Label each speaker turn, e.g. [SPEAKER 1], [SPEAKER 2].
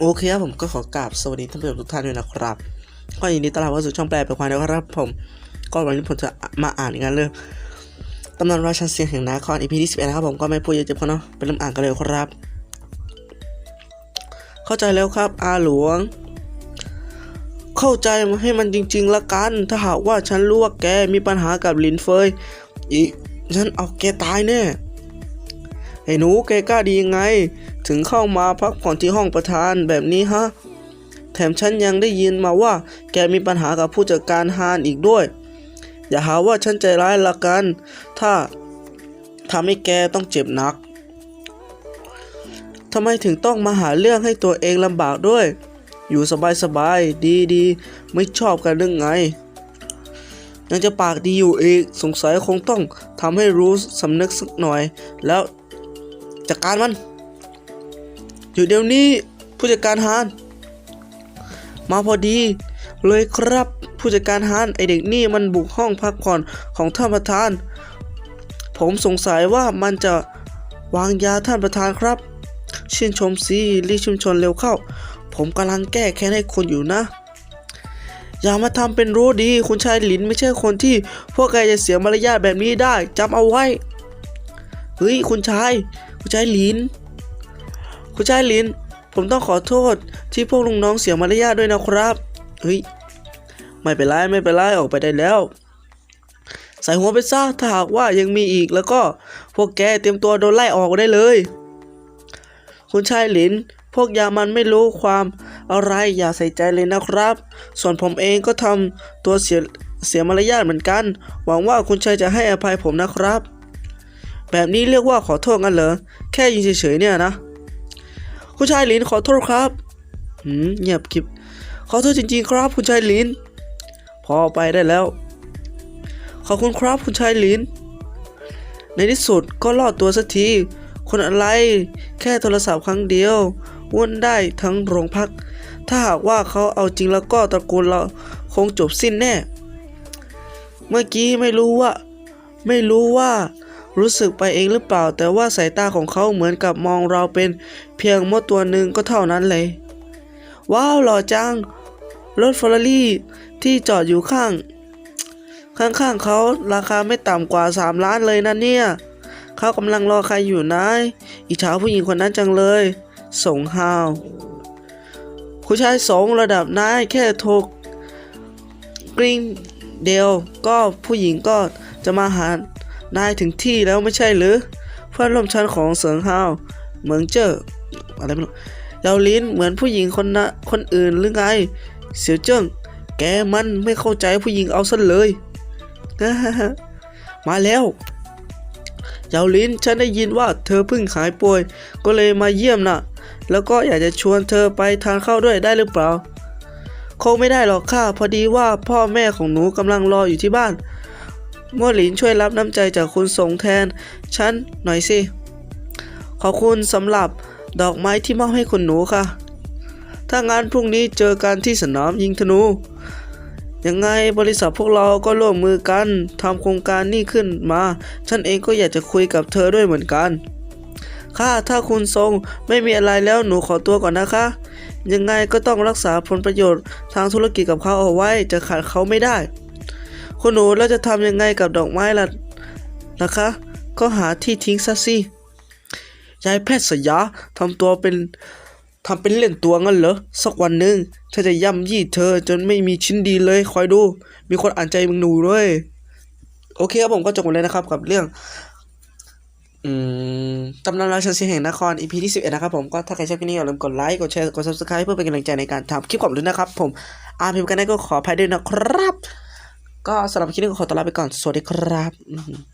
[SPEAKER 1] โอเคครับผมก็ขอกราบสวัสดีท่านผู้ชมทุกท่านด้วยนะครับก็ยินดีต้อนรับเข้าสู่ช่องแปลเป็นความนะครับ ผมก็วันนี้ผมจะมาอ่านงานเรื่องตำนานราชันเสียงแห่งนาคร EP ที่11นะครับผมก็ไม่พูดเยอะเจ็บพอเนาะไปเริ่มอ่านกันเลยครับ เข้าใจแล้วครับอาหลวง เข้าใจให้มันจริง ๆ ละกัน ถ้าหากว่าฉันรู้ว่าแกมีปัญหากับลินเฟยอีฉันเอาแกตายแน่ไอ้หนูแกกล้าดียังไง ถึงเข้ามาพักผ่อนที่ห้องประธานแบบนี้ฮะ แถมฉันยังได้ยินมาว่า แกมีปัญหากับผู้จัดการฮานอีกด้วย อย่าหาว่าฉันใจร้ายละกัน ถ้าทำให้แกต้องเจ็บหนักทำไมถึงต้องมาหาเรื่องให้ตัวเองลำบากด้วย อยู่สบายๆดีๆไม่ชอบกันเรื่องไง ยังจะปากดีอยู่อีก สงสัยคงต้องทำให้รู้สำนึกสักหน่อย แล้วจัดการมัน อยู่เดี๋ยวนี้ผู้จัดการฮานมาพอดี เลยครับผู้จัดการฮานไอเด็กนี่มันบุกห้องพักผ่อนของท่านประธาน ผมสงสัยว่ามันจะวางยาท่านประธานครับ ชื่นชมสิรีชื่นชมเร็วเข้า ผมกำลังแก้แค้นให้คุณอยู่นะ อย่ามาทำเป็นรู้ดี คุณชายหลินไม่ใช่คนที่พวกแกจะเสียมารยาทแบบนี้ได้จำเอาไว้เฮ้ยคุณชาย คุณชายหลิน คุณชายลิน ผมต้องขอโทษที่พวกลุงน้องเสียมารยาทด้วยนะครับเฮ้ยไม่เป็นไรไม่เป็นไรออกไปได้แล้ว ใส่หัวไปซะถ้าหากว่ายังมีอีกแล้วก็พวกแกเตรียมตัวโดนไล่ออกได้เลย คุณชายลิน พวกยามันไม่รู้ความอะไรอย่าใส่ใจเลยนะครับ ส่วนผมเองก็ทำตัวเสียเสียมารยาทเหมือนกัน หวังว่าคุณชายจะให้อภัยผมนะครับ แบบนี้เรียกว่าขอโทษกันเหรอ แค่ยิงเฉยๆเนี่ยนะ คุณชายหลินขอโทษครับหืมเงียบคลิป ขอโทษจริง ๆ ครับ คุณชายหลิน พอไปได้แล้ว ขอบคุณครับคุณชายหลิน ในที่สุดก็รอดตัวสักที คนอะไรแค่โทรศัพท์ครั้งเดียววุ่นได้ทั้งโรงพัก ถ้าหากว่าเขาเอาจริงแล้วก็ตระกูลเราคงจบสิ้นแน่ เมื่อกี้ไม่รู้ว่า ไม่รู้ว่า รู้สึกไปเองหรือเปล่า แต่ว่าสายตาของเขาเหมือนกับมองเราเป็นเพียงมดตัวหนึ่งก็เท่านั้นเลย ว้าวหล่อจัง รถฟอร์รารี่ที่จอดอยู่ข้าง ข้างๆเขาราคาไม่ต่ำกว่า 3 ล้านเลยนะเนี่ย เขากำลังรอใครอยู่นะอิจฉาผู้หญิงคนนั้นจังเลย สงฮาวคุณชายสงระดับนายแค่โทรกริ้งเดียวก็ผู้หญิงก็จะมาหา นายถึงที่แล้วไม่ใช่หรือ เพื่อนร่วมชั้นของเสิงฮาวเหมืองเจ้ออะไรไม่รู้เยาลิ้นเหมือนผู้หญิงคนนะคนอื่นหรือไง เสี่ยวเจิ้งแกมันไม่เข้าใจผู้หญิงเอาซะเลย มาแล้วเยาลิ้นฉันได้ยินว่าเธอเพิ่งหายป่วย ก็เลยมาเยี่ยมน่ะ แล้วก็อยากจะชวนเธอไปทานข้าวด้วยได้หรือเปล่า คงไม่ได้หรอกค่ะ พอดีว่าพ่อแม่ของหนูกำลังรออยู่ที่บ้าน มั่วหลินช่วยรับน้ำใจจากคุณสงแทน ฉันหน่อยสิ ขอบคุณสำหรับดอกไม้ที่มอบให้คุณหนูค่ะ ถ้างานพรุ่งนี้เจอกันที่สนามยิงธนู ยังไงบริษัทพวกเราก็ร่วมมือกันทำโครงการนี้ขึ้นมา ฉันเองก็อยากจะคุยกับเธอด้วยเหมือนกัน ค่ะ ถ้าคุณทรงไม่มีอะไรแล้วหนูขอตัวก่อนนะคะ ยังไงก็ต้องรักษาผลประโยชน์ทางธุรกิจกับเขาเอาไว้จะขาดเขาไม่ได้ คุณหนูแล้วจะทำยังไงกับดอกไม้ล่ะนะคะ ก็หาที่ทิ้งซะสิยายแพทย์สยาทำตัวเป็นทำเป็นเล่นตัวงั้นเหรอสักวันหนึ่งถ้าจะย่ำยี่เธอจนไม่มีชิ้นดีเลยคอยดู มีคนอ่านใจมึงหนูด้วยโอเคครับผมก็จบหมดเลยนะครับกับเรื่องตำนานราชสีแห่งนคร EP ที่11 นะครับผมก็ถ้าใครชอบคลิปนี้อย่าลืมกดไลค์กดแชร์กด subscribe เพื่อเป็นกำลังใจในการทำคลิปของผมด้วยนะครับผมอาร์พิมพ์กันได้ก็ขออภัยด้วยนะครับ ก็สำหรับคลิปนี้ขอตัวลาไปก่อน สวัสดีครับ